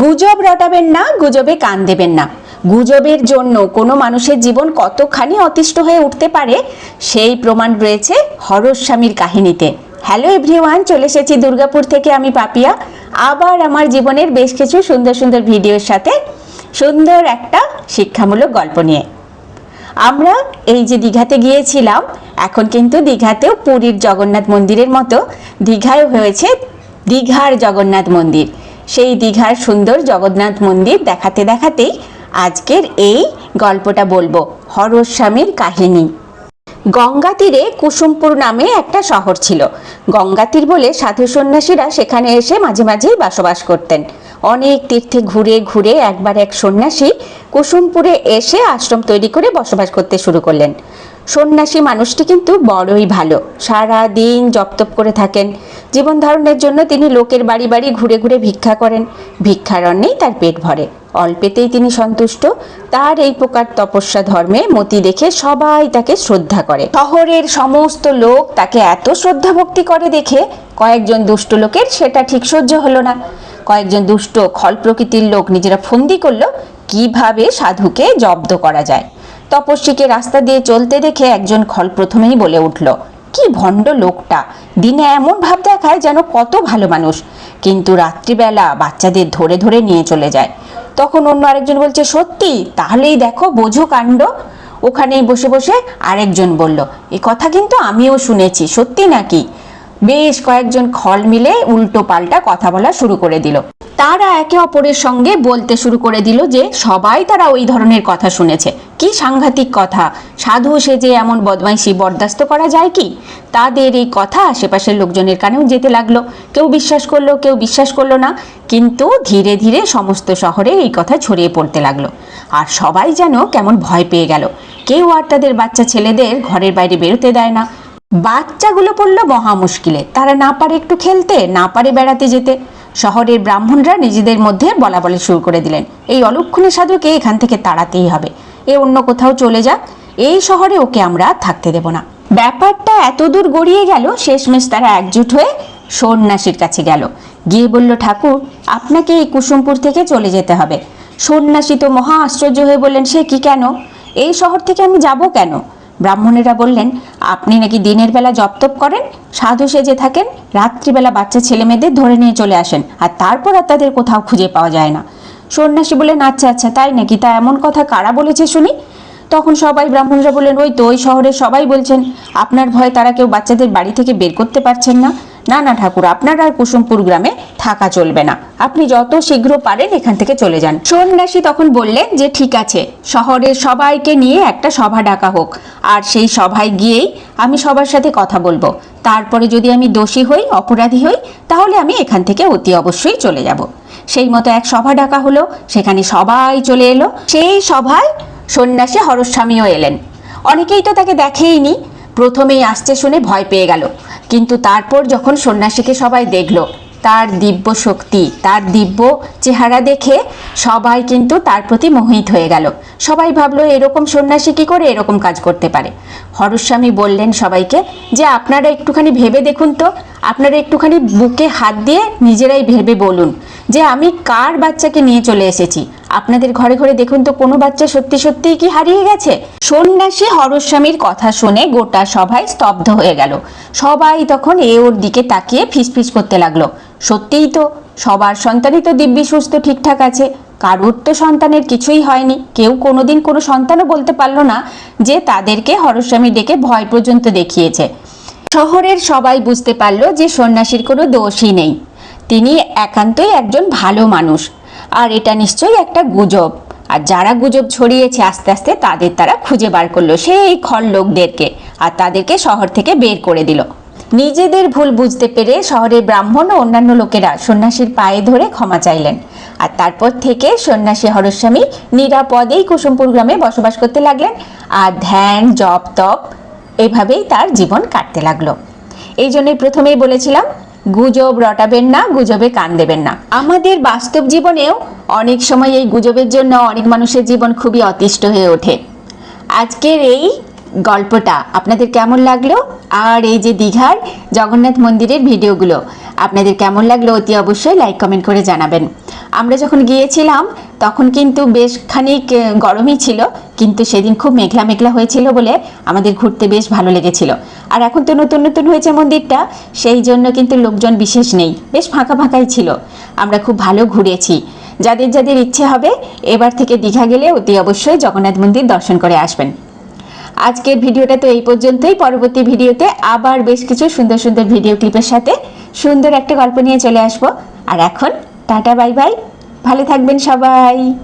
গুজব রটাবেন না, গুজবে কান দেবেন না। গুজবের জন্য কোনো মানুষের জীবন কতখানি অতিষ্ঠ হয়ে উঠতে পারে, সেই প্রমাণ রয়েছে হরস স্বামীর কাহিনীতে। হ্যালো এভরিওয়ান চলে এসেছি দুর্গাপুর থেকে আমি পাপিয়া। আবার আমার জীবনের বেশ কিছু সুন্দর সুন্দর ভিডিওর সাথে সুন্দর একটা শিক্ষামূলক গল্প নিয়ে। আমরা এই যে দীঘাতে গিয়েছিলাম, এখন কিন্তু দীঘাতেও পুরীর জগন্নাথ মন্দিরের মতো দীঘায় হয়েছে দীঘার জগন্নাথ মন্দির। সেই দীঘার সুন্দর জগন্নাথ মন্দির দেখাতে দেখাতেই আজকের এই গল্পটা বলব হরস্বামীর কাহিনী। গঙ্গা তীরে কুসুমপুর নামে একটা শহর ছিল। গঙ্গা তীর বলে সাধু সন্ন্যাসীরা সেখানে এসে মাঝে মাঝেই বসবাস করতেন। অনেক তীর্থে ঘুরে ঘুরে একবার এক সন্ন্যাসী কুসুমপুরে এসে আশ্রম তৈরি করে বসবাস করতে শুরু করলেন। সন্ন্যাসী মানুষটি কিন্তু বড়ই ভালো। সারা দিন জপতপ করে থাকেন। জীবন ধারণের জন্য তিনি লোকের বাড়ি বাড়ি ঘুরে ঘুরে ভিক্ষা করেন। ভিক্ষার অন্নেই তার পেট ভরে। অল্পেতেই তিনি সন্তুষ্ট। তার এই প্রকার তপস্যা ধর্মে মতি দেখে সবাই তাকে শ্রদ্ধা করে। শহরের সমস্ত লোক তাকে এত শ্রদ্ধা ভক্তি করে দেখে কয়েকজন দুষ্ট লোকের সেটা ঠিক সহ্য হলো না। কয়েকজন দুষ্ট খল প্রকৃতির লোক নিজেরা ফন্দি করল, কীভাবে সাধুকে জব্দ করা যায়? তপস্বীকে রাস্তা দিয়ে চলতে দেখে একজন খল প্রথমেই বলে উঠল, কি ভণ্ড লোকটা, দিনে এমন ভাব দেখায় যেন কত ভালো মানুষ। কিন্তু রাত্রিবেলা বাচ্চাদের ধরে ধরে নিয়ে চলে যায়। তখন অন্য আরেকজন বলছে, সত্যি? তাহলেই দেখো, বোঝো কাণ্ড। ওখানেই বসে বসে আরেকজন বলল, এ কথা কিন্তু আমিও শুনেছি, সত্যি নাকি? বেশ কয়েকজন খল মিলে উল্টো পাল্টা কথা বলা শুরু করে দিল। তারা একে অপরের সঙ্গে বলতে শুরু করে দিল যে সবাই তারা ওই ধরনের কথা শুনেছে। কি সাংঘাতিক কথা? সাধু সেজে এমন বদমাইশি বরদাস্ত করা যায় কি? তাদের এই কথা আশেপাশের লোকজনের কানেও যেতে লাগল। কেউ বিশ্বাস করল, কেউ বিশ্বাস করল না। কিন্তু ধীরে ধীরে সমস্ত শহরে এই কথা ছড়িয়ে পড়তে লাগল। আর সবাই যেন কেমন ভয় পেয়ে গেল। কেউ আর তাদের বাচ্চা ছেলেদের ঘরের বাইরে বেরোতে দেয় না। বাচ্চাগুলো পড়ল মহা মুশকিলে। তারা না পারে একটু খেলতে, না পারে বেড়াতে যেতে। শহরের ব্রাহ্মণরা নিজেদের মধ্যে বলা বলে শুরু করে দিলেন। এই অলক্ষণী সাধুকে এখান থেকে তাড়াতেই হবে। এ অন্য কোথাও চলে যাক, এই শহরে ওকে আমরা থাকতে দেব না। ব্যাপারটা এত দূর গড়িয়ে গেল, শেষমেশ তারা একজুট হয়ে সন্ন্যাসীর কাছে গেল। গিয়ে বলল, ঠাকুর, আপনাকে এই কুসুমপুর থেকে চলে যেতে হবে। সন্ন্যাসী তো মহা আশ্চর্য হয়ে বললেন, সে কি কেন? এই শহর থেকে আমি যাব কেন? ব্রাহ্মণেরা বললেন আপনি নাকি দিনের বেলা জপতপ করেন? সাধু সেজে থাকেন? রাত্রিবেলা বাচ্চা ছেলে মেয়েদের ধরে নিয়ে চলে আসেন। আর তারপর আর তাদের কোথাও খুঁজে পাওয়া যায় না। সন্ন্যাসী বলেন আচ্ছা আচ্ছা তাই নাকি? তা এমন কথা কারা বলেছে শুনি? তখন সবাই ব্রাহ্মণরা বললেন, ওই তো, ওই শহরের সবাই বলছেন, আপনার ভয়ে তারা কেউ বাচ্চাদের বাড়ি থেকে বের করতে পারছেন না। না না ঠাকুর, আপনার আর কুসুমপুর গ্রামে থাকা চলবে না। আপনি যত শীঘ্র পারেন এখান থেকে চলে যান। সন্ন্যাসী তখন বললেন যে, ঠিক আছে, শহরের সবাইকে নিয়ে একটা সভা ডাকা হোক। আর সেই সভায় গিয়েই আমি সবার সাথে কথা বলব। তারপরে যদি আমি দোষী হই, অপরাধী হই, তাহলে আমি এখান থেকে অতি অবশ্যই চলে যাব। সেই মতো এক সভা ডাকা হলো, সেখানে সবাই চলে এলো। সেই সভায় সন্ন্যাসী হরস্বামীও এলেন। অনেকেই তো তাকে দেখেইনি। প্রথমেই আসছে শুনে ভয় পেয়ে গেল। কিন্তু তারপর যখন সন্ন্যাসীকে সবাই দেখল, তার দিব্য শক্তি, তার দিব্য চেহারা দেখে সবাই কিন্তু তার প্রতি মোহিত হয়ে গেল। সবাই ভাবলো, এরকম সন্ন্যাসী কি করে এরকম কাজ করতে পারে? হরস্বামী বললেন সবাইকে যে, আপনারা একটুখানি ভেবে দেখুন তো। আপনারা একটুখানি বুকে হাত দিয়ে নিজেরাই ভেবে বলুন যে, আমি কার বাচ্চাকে নিয়ে চলে এসেছি? আপনাদের ঘরে ঘরে দেখুন তো, কোনো বাচ্চা সত্যি সত্যিই কি হারিয়ে গেছে? সন্ন্যাসী হরস্বামীর কথা শুনে গোটা সভায় স্তব্ধ হয়ে গেল। সবাই তখন এ ওর দিকে তাকিয়ে ফিসফিস করতে লাগল। সত্যিই তো, সবার সন্তানই তো দিব্যি, সুস্থ, ঠিকঠাক আছে। কারুর তো সন্তানের কিছুই হয়নি। কেউ কোনোদিন কোনো সন্তানও বলতে পারল না যে তাদেরকে হরস্বামী ডেকে ভয় পর্যন্ত দেখিয়েছে। শহরের সবাই বুঝতে পারল যে সন্ন্যাসীর কোনো দোষই নেই। তিনি একান্তই একজন ভালো মানুষ। আর এটা নিশ্চয়ই একটা গুজব। আর যারা গুজব ছড়িয়েছে আস্তে আস্তে তাদের তারা খুঁজে বার করল সেই খল লোকদেরকে আর তাদেরকে শহর থেকে বের করে দিল। নিজেদের ভুল বুঝতে পেরে শহরের ব্রাহ্মণ ও অন্যান্য লোকেরা সন্ন্যাসীর পায়ে ধরে ক্ষমা চাইলেন। আর তারপর থেকে সন্ন্যাসী হরস্বামী নিরাপদেই কুসুমপুর গ্রামে বসবাস করতে লাগলেন আর ধ্যান, জপ, তপ এভাবেই তার জীবন কাটতে লাগল। এই জন্যই প্রথমেই বলেছিলাম গুজব রটাবেন না, গুজবে কান দেবেন না। আমাদের বাস্তব জীবনেও অনেক সময় এই গুজবের জন্য অনেক মানুষের জীবন খুবই অতিষ্ঠ হয়ে ওঠে। আজকের এই গল্পটা আপনাদের কেমন লাগল? আর এই যে দীঘার জগন্নাথ মন্দিরের ভিডিওগুলো আপনাদের কেমন লাগল অতি অবশ্যই লাইক কমেন্ট করে জানাবেন। আমরা যখন গিয়েছিলাম, তখন কিন্তু বেশ খানিক গরমই ছিল, কিন্তু সেদিন খুব মেঘলা মেঘলা হয়েছিল বলে আমাদের ঘুরতে বেশ ভালো লেগেছিল। আর এখন তো নতুন নতুন হয়েছে মন্দিরটা, সেই জন্য কিন্তু লোকজন বিশেষ নেই, বেশ ফাঁকা ফাঁকাই ছিল। আমরা খুব ভালো ঘুরেছি। যাদের যাদের ইচ্ছে হবে, এবার থেকে দীঘা গেলে অতি অবশ্যই জগন্নাথ মন্দির দর্শন করে আসবেন। আজকের ভিডিওটা তো এই পর্যন্তই। পরবর্তী ভিডিওতে আবার বেশ কিছু সুন্দর সুন্দর ভিডিও ক্লিপের সাথে সুন্দর একটা গল্প নিয়ে চলে আসব। আর এখন টাটা, বাই বাই। ভালো থাকবেন সবাই।